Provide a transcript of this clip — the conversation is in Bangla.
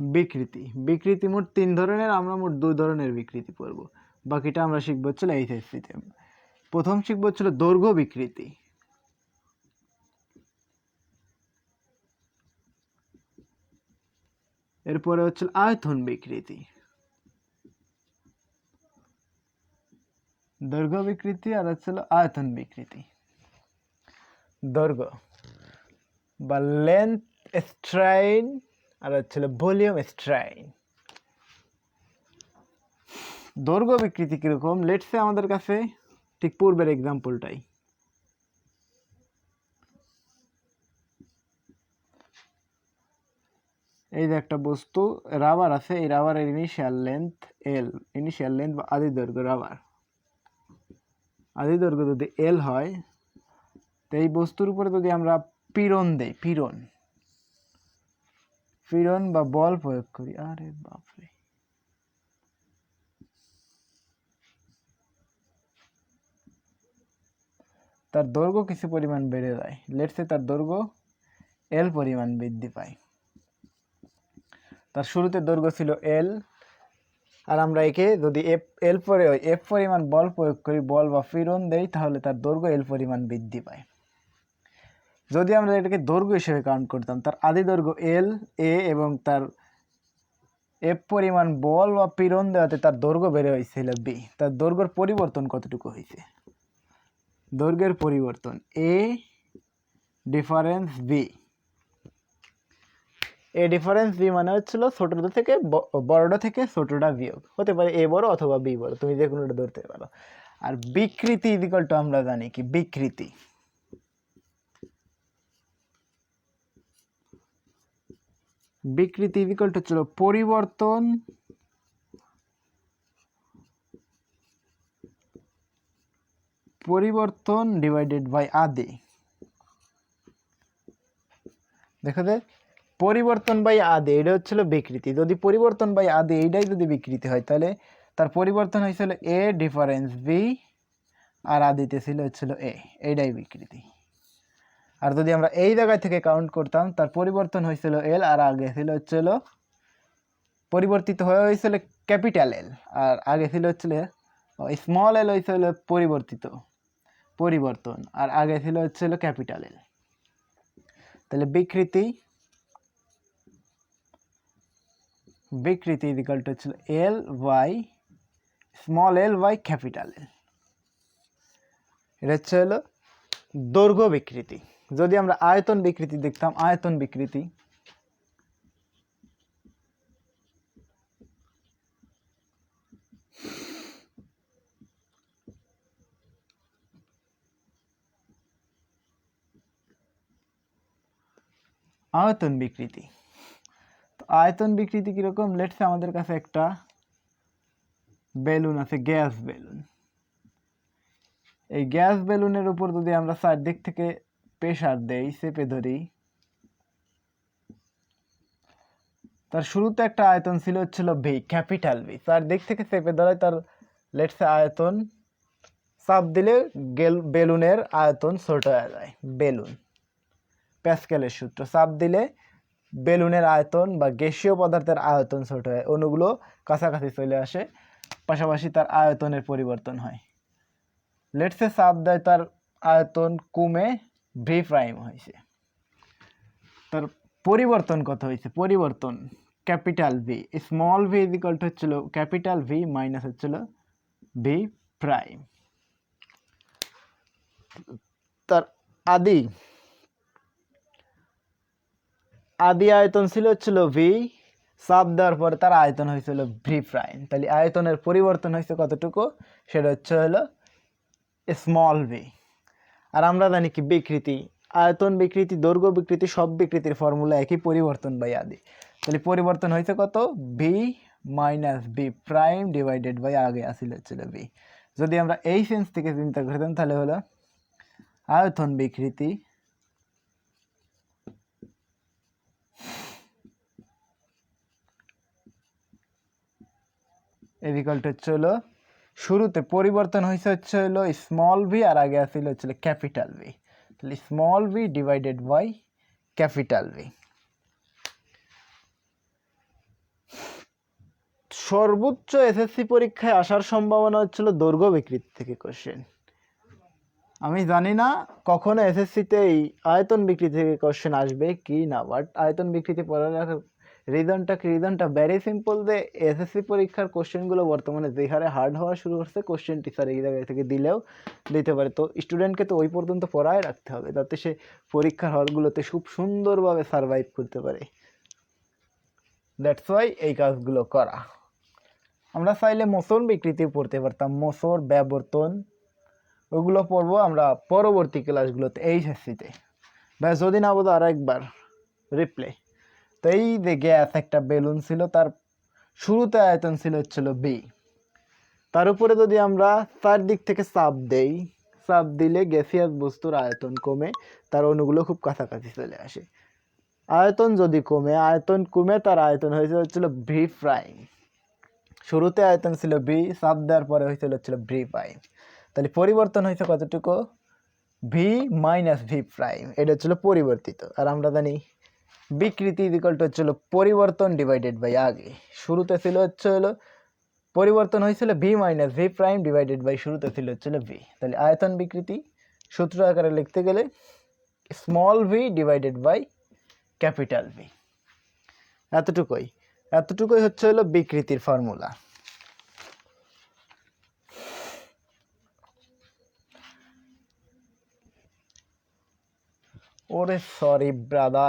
বিকৃতি। বিকৃতি মোট তিন ধরনের, আমরা মোট দুই ধরনের বিকৃতি পড়ব। বাকিটা আমরা শিখব হচ্ছিল এইচএসসিতে। প্রথম শিখব হচ্ছিল দৈর্ঘ্য বিকৃতি। এরপরে হচ্ছিল আয়তন বিকৃতি। দৈর্ঘ্য বিকৃতি আর হচ্ছিল আয়তন বিকৃতি। দৈর্ঘ্য বা লেন্থ স্ট্রাইন আর হচ্ছিল ভলিউম স্ট্রাইন। দৈর্ঘ্য বিকৃতি কীরকম? লেটসে আমাদের কাছে ঠিক পূর্বের এক্সাম্পলটাই এই যে একটা বস্তু রাবার আছে, এই রাবারের initial length L initial length বা আদি দৈর্ঘ্য রাবার আদি দৈর্ঘ্য যদি এল হয়, তো এই বস্তুর উপরে যদি আমরা পীড়ন দেই, পীড়ন পীড়ন বা বল প্রয়োগ করি। আরে বাপরে। তার দৈর্ঘ্য কিছু পরিমাণ বেড়ে যায়। লেটসে তার দৈর্ঘ্য এল পরিমাণ বৃদ্ধি পায়। তার শুরুতে দৈর্ঘ্য ছিল এল আর আমরা একে যদি এফ এল পরে এফ পরিমাণ বল প্রয়োগ করি, বল বা ফিরন দেই, তাহলে তার দৈর্ঘ্য এল পরিমাণ বৃদ্ধি পায়। যদি আমরা এটাকে দৈর্ঘ্য হিসেবে কাউন্ট করতাম, তার আদি দৈর্ঘ্য এল এ এবং তার এফ পরিমাণ বল বা পীড়ন দেওয়াতে তার দৈর্ঘ্য বেড়ে হয়েছিল বি তার দৈর্ঘ্যের পরিবর্তন কতটুকু হয়েছে? দৈর্ঘ্যের পরিবর্তন A difference B A difference B মানে হচ্ছিল ছোটটা থেকে বড়টা থেকে ছোটটা বিয়োগ। হতে পারে এ বড় অথবা বি বড়, তুমি যে কোনোটা ধরতে পারো। আর বিকৃতি ইজিকাল টু আমরা জানি কি? বিকৃতি। বিকৃতি টু ছিল পরিবর্তন পরিবর্তন ডিভাইডেড বাই আদি। দেখা যায় পরিবর্তন বাই আদি, এটা হচ্ছিল বিকৃতি। যদি পরিবর্তন বাই আদি, এইটাই যদি বিকৃতি হয়, তাহলে তার পরিবর্তন হয়েছিল এ ডিফারেন্স বি আর আদিতে ছিল হচ্ছিল এ এইটাই বিকৃতি। আর যদি আমরা এই জায়গায় থেকে কাউন্ট করতাম, তার পরিবর্তন হয়েছিল এল আর আগে ছিল হচ্ছিল পরিবর্তিত হয়ে হয়েছিল ক্যাপিটাল এল আর আগে ছিল হচ্ছিল স্মল এল হয়েছিল পরিবর্তিত, পরিবর্তন আর আগে ছিল হচ্ছিল ক্যাপিটাল এল তাহলে বিকৃতি বিকৃতি টু হচ্ছিল L Y small L Y capital L এটা হচ্ছে হলো দৈর্ঘ্য বিকৃতি। যদি আমরা আয়তন বিকৃতি দেখতাম, আয়তন বিকৃতি। আয়তন বিকৃতি। তো আয়তন বিকৃতি কীরকম? লেটসে আমাদের কাছে একটা বেলুন আছে, গ্যাস বেলুন। এই গ্যাস বেলুনের উপর যদি আমরা চারদিক থেকে প্রেসার দেই চেপে ধরি তার শুরুতে একটা আয়তন ছিল হচ্ছিল ভি ক্যাপিটাল ভি তার দিক থেকে চেপে ধরায় তার লেটসে আয়তন। চাপ দিলে গেল, বেলুনের আয়তন ছোট হয়ে যায়, বেলুন। প্যাসকেলের সূত্র, চাপ দিলে বেলুনের আয়তন বা গ্যাসীয় পদার্থের আয়তন ছোট হয়, অণুগুলো কাছাকাছি চলে আসে, পাশাপাশি তার আয়তনের পরিবর্তন হয়। লেটসে চাপ দেয় তার আয়তন কমে ভি প্রাইম হয়েছে। তার পরিবর্তন কত হয়েছে? পরিবর্তন capital V small V equal to হচ্ছিল ক্যাপিটাল ভি মাইনাস হচ্ছিল ভি প্রাইম তার আদি আদি আয়তন ছিল হচ্ছিল ভি চাপ দেওয়ার পরে তার আয়তন হয়েছিল ভি প্রাইম তাহলে আয়তনের পরিবর্তন হয়েছে কতটুকু? সেটা হচ্ছে হলো স্মল ভি আর আমরা জানি কি বিকৃতি, আয়তন বিকৃতি, দৈর্ঘ্য বিকৃতি, সব বিকৃতির ফর্মুলা একই পরিবর্তন বাই আদি। তাহলে পরিবর্তন হয়েছে কত? B minus B prime divided by আগে আসিল ছিল বি যদি আমরা এই সেন্স থেকে চিন্তা করতাম তাহলে হলো আয়তন বিকৃতি এদিকালটা হলো শুরুতে পরিবর্তন হয়েছে হচ্ছে হলো স্মল ভি আর আগে আসছিল হচ্ছিল ক্যাপিটাল ভি তাহলে small V divided by capital V সর্বোচ্চ এসএসসি পরীক্ষায় আসার সম্ভাবনা হচ্ছিল দৈর্ঘ্য বিকৃতি থেকে কোশ্চেন আমি জানি না কখনো এসএসসিতে এই আয়তন বিকৃতি থেকে কোশ্চেন আসবে কি না বাট আয়তন বিকৃতি পড়ালেখার রিজনটা কি? রিজনটা ভেরি সিম্পল যে এসএসসি পরীক্ষার কোশ্চেনগুলো বর্তমানে যে হারে হার্ড হওয়া শুরু করছে কোশ্চেন টিচার এই জায়গা থেকে দিলেও দিতে পারে। তো স্টুডেন্টকে তো ওই পর্যন্ত পড়ায় রাখতে হবে, যাতে সে পরীক্ষার হলগুলোতে খুব সুন্দরভাবে সার্ভাইভ করতে পারে। দ্যাটস ওয়াই এই কাজগুলো করা। আমরা চাইলে মোসর বিকৃতি পড়তে পারতাম, মোসর, ব্যবর্তন, ওগুলো পড়ব আমরা পরবর্তী ক্লাসগুলোতে এইচএসসিতে ব্যাস, যদি না বোধ আর একবার রিপ্লে তো এই যে গ্যাস একটা বেলুন ছিল, তার শুরুতে আয়তন ছিল হচ্ছিল বি তার উপরে যদি আমরা চার দিক থেকে চাপ দেই, চাপ দিলে গ্যাসিয়াস বস্তুর আয়তন কমে, তার অণুগুলো খুব কাছাকাছি চলে আসে। আয়তন যদি কমে, আয়তন কমে, তার আয়তন হয়েছে হচ্ছিল ভি প্রাইম শুরুতে আয়তন ছিল বি চাপ দেওয়ার পরে হয়েছিল হচ্ছিল ভি প্রাইম তাহলে পরিবর্তন হয়েছে কতটুকু? ভি মাইনাস ভি প্রাইম এটা হচ্ছিল পরিবর্তিত। আর আমরা জানি বিকৃতি ইজিকালটা হচ্ছিল পরিবর্তন ডিভাইডেড বাই আগে। শুরুতে ছিল হচ্ছে হলো পরিবর্তন হয়েছিল V minus V prime divided by শুরুতে ছিল হচ্ছিল ভি তাহলে আয়তন বিকৃতি সূত্র আকারে লিখতে গেলে small V divided by capital V এতটুকুই। এতটুকুই হচ্ছে হলো বিকৃতির ফর্মুলা ওরে সরি ব্রাদার